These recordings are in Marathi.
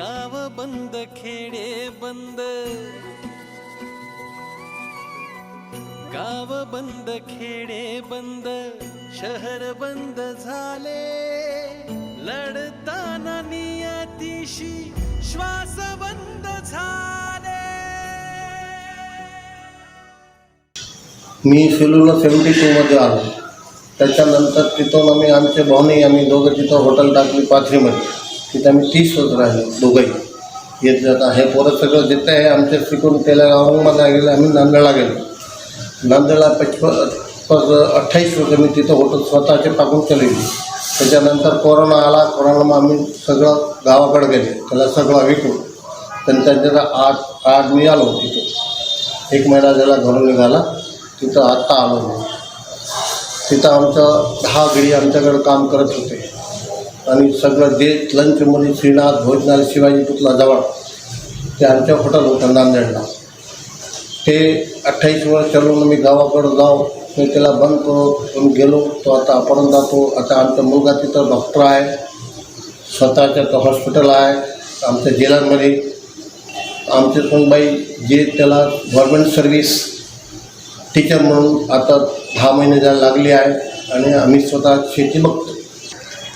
गाव बंद खेडे बंद. गाव बंद खेडे बंद शहर बंद झाले. लढताना नियतीशी श्वास बंद झाले. मी सेलूला सेवन्टी टूमध्ये आलो. त्याच्यानंतर तिथून आम्ही आमचे भाऊने आम्ही दोघं तिथं हॉटेल टाकली पाथरीमध्ये. तिथं आम्ही तीस होत राहिलो दोघंही. येत जाता हे पोरं सगळं देतं आहे आमच्या शिकून त्याला औरंगाबादला गेले आम्ही नांदेडला गेलो. नांदेडला पचप अठ्ठावीस वर्ष मी तिथं होतो स्वतःचे टाकून केले त्याच्यानंतर कोरोना आला कोरोनाમાં आम्ही सगळं गावाकडे गेले. त्याला सगळं विकून. तर त्यांच्या आठ आठ मी आलो तिथं. एक महिना झाला घरून निघाला. तिथं आत्ता आलो मी. तिथं आमचं दहा घडी आमच्याकडे काम करत होते. आणि सगळं जे लंचमध्ये श्रीनाथ भोजनालय शिवाजी पुतला जवळ. ते आमच्या हॉटेल होतं नांदेडला ते अठ्ठावीस वर्ष चालून मी गावाकडं जाऊ मी त्याला बंद करू पण गेलो. तो आता आपण जातो. आता आमचा मुलगा तिथं डॉक्टर आहे. स्वतःचं तर हॉस्पिटल आहे. आमच्या जिल्ह्यांमध्ये आमचे सुनबाई जे त्याला गव्हर्मेंट सर्व्हिस टीचर म्हणून आता दहा महिने जायला लागली आहे. आणि आम्ही स्वतः शेती बघतो.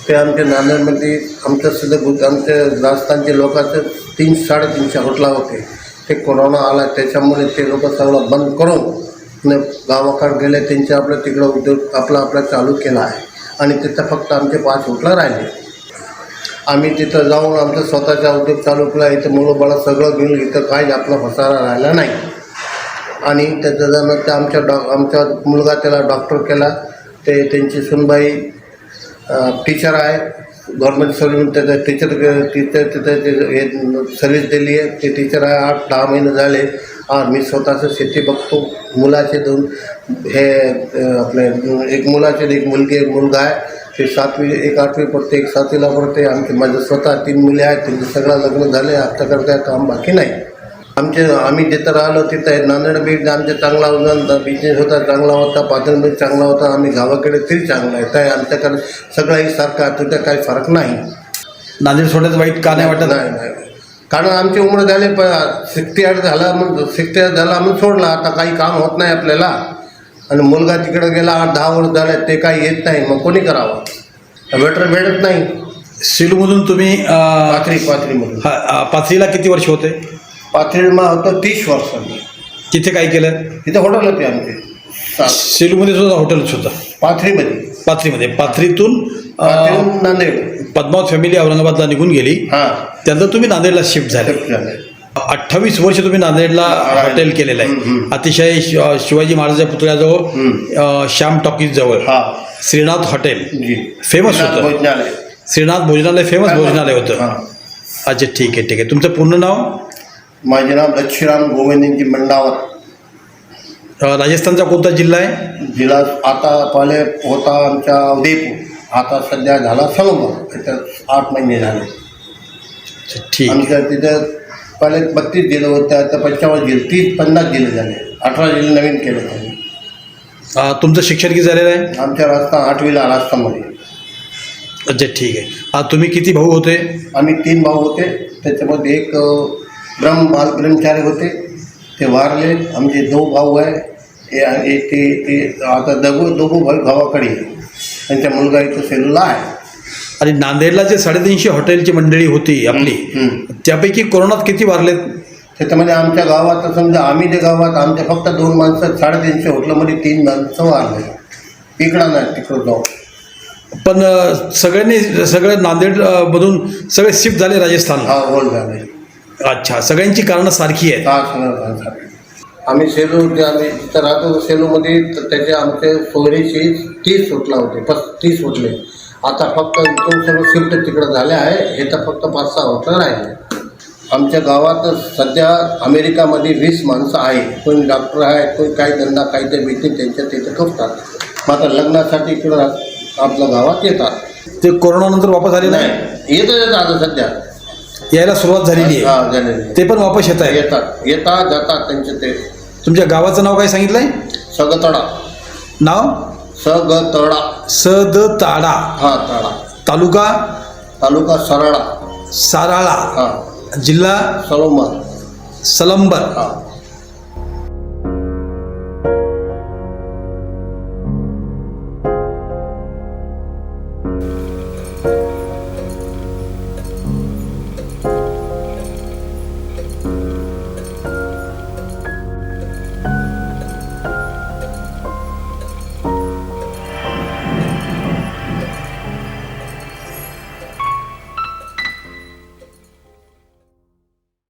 ते आमच्या नांदेडमध्ये आमच्या सुद्धा आमच्या राजस्थानचे लोकांचे तीन साडेतीनशे हॉटला होते. ते कोरोना आला त्याच्यामुळे ते लोक सगळं बंद करून गावाकडे गेले. त्यांचे आपलं तिकडं उद्योग आपला आपला चालू केला आहे. आणि तिथं फक्त आमचे पाच हॉटलं राहिले. आम्ही तिथं जाऊन आमचा स्वतःचा उद्योग चालू केला. इथं मुलं सगळं घेऊन इथं काहीच आपला फसारा राहिला नाही. आणि त्याच्यानंतर आमच्या डॉ आमचा मुलगा त्याला डॉक्टर केला. ते त्यांची सुनबाई टीचर आहे. गव्हर्मेंट सर्व्हिस त्याचं टीचर टीचर तिथं ते हे सर्व्हिस दिली आहे. ते टीचर आहे. आठ दहा महिने झाले. आज मी स्वतःचं शेती बघतो. मुलाचे दोन हे आपले एक मुलाचे एक मुलगी एक मुलगा आहे. ते सातवी एक आठवी पडते एक सातवीला पडते. आमचे माझं स्वतः तीन मुले आहेत. त्यांचं सगळं लग्न झाले आत्ताकडे काय काम बाकी नाही. आमचे आम्ही जिथं राहिलो तिथं नांदेड बीड आमचे चांगला होता बिझनेस होता चांगला होता पाटणबीड चांगला होता आम्ही गावाकडे तरी चांगला आहे. काय आमच्याकडे सगळंही सारखं तिथं काही फरक नाही. नांदेड सोडण्याचं वाईट का नाही वाटत? नाही नाही. कारण आमची उमर झाली प सिक्स्टी आठ झाला मग सिक्स्टी आठ झाला मग सोडला. आता काही काम होत नाही आपल्याला. आणि मुलगा तिकडे गेला आठ दहा वर्ष झाले ते काही येत नाही. मग कोणी करावं? वेटर भेटत नाही. सेलूमधून तुम्ही पाथरी पाथरीमधून. हा, पाथरीला किती वर्ष होते? पाथरीमा होतं तीस वर्षांनी तिथे काय केलं? तिथे हॉटेल होते आमचे. सा- सेलूमध्ये सुद्धा हॉटेलच होतं. पाथरीमध्ये. पाथरीमध्ये. पाथरीतून अं, पाथरीहून नांदेड. पद्मावत फॅमिली औरंगाबादला निघून गेली. हां. त्यानंतर तुम्ही नांदेडला शिफ्ट झाले. शिफ्ट झाले. अठ्ठावीस वर्ष तुम्ही नांदेडला हॉटेल केलेलं आहे. अतिशय शि- शिवाजी महाराजांच्या पुतळ्याजवळ. अं, श्याम टॉकीज जवळ. हा. श्रीनाथ हॉटेल जी. Famous होतं. भोजनालय. श्रीनाथ भोजनालय फेमस भोजनालय होतं. हां. अच्छा ठीक आहे ठीक आहे. तुमचं पूर्ण नाव? माझे नाव लक्ष्मीराम गोविंदजी मंडावत. राजस्थानचा कोणता जिल्हा आहे? जिल्हा आता पहिले होता आमच्या उदयपूर. आता सध्या झाला सलंबर त्याच्यात आठ महिने झाले. ठीक. आमच्या तिथे पहिले बत्तीस जिल्हे होते आता पंचावन्न जिल्हे तीस पन्नास जिल्हे झाले. अठरा जिल्हे नवीन केले त्यांनी. तुमचं शिक्षण किती झालेलं आहे? आमच्या राजस्थान आठवीला राजस्थानमध्ये अच्छा ठीक आहे. तुम्ही किती भाऊ होते? आम्ही तीन भाऊ होते. त्याच्यामध्ये एक ब्रह्म बाल ब्रह्मचारी होते ते वारले. आमचे दो भाऊ आहे. ते ते आता दगो दोघो भाऊ गावाकडे. त्यांचा मुलगा इथं सेलूला आहे. आणि नांदेडला जे साडेतीनशे हॉटेलची मंडळी होती आपली. त्यापैकी कोरोनात किती वारलेत त्याच्यामध्ये आमच्या गावात समजा आम्ही जे गावात आमच्या फक्त दोन माणसं साडेतीनशे हॉटेलमध्ये तीन माणसं वारले. इकडं नाही तिकडं जाऊ. पण सगळ्यांनी सगळं नांदेड अं, मधून सगळे शिफ्ट झाले राजस्थानला. हा होल झाले. अच्छा सगळ्यांची कारणं सारखी आहेत. हा सगळं. आम्ही सेलू जे आम्ही जिथं राहतो सेलूमध्ये तर त्याचे आमचे सोयरीचे तीस सुटला होते पस तीस सुटले आता फक्त इथून सगळं शिफ्ट तिकडं झाले आहे हे तर फक्त पाच सहा होटलं राहिले. आमच्या गावात सध्या अमेरिकामध्ये वीस माणसं आहे कोणी डॉक्टर आहे कोणी काही धंदा काहीतरी भेटते त्यांच्या तिथं करतात मात्र लग्नासाठी इकडं आपल्या गावात येतात. ते कोरोनानंतर वापस आले नाही? येतं आता सध्या. यायला सुरुवात झालेली आहे. ते पण वापस येत आहे येतात. येतात जातात त्यांचे ते. तुमच्या गावाचं नाव काय सांगितलंय? सगतडा. नाव? सगतडा. सद ताडा हा तडा. तालुका? तालुका सराडा साराळा. हां. जिल्हा? सलोमा सलंबर. हां.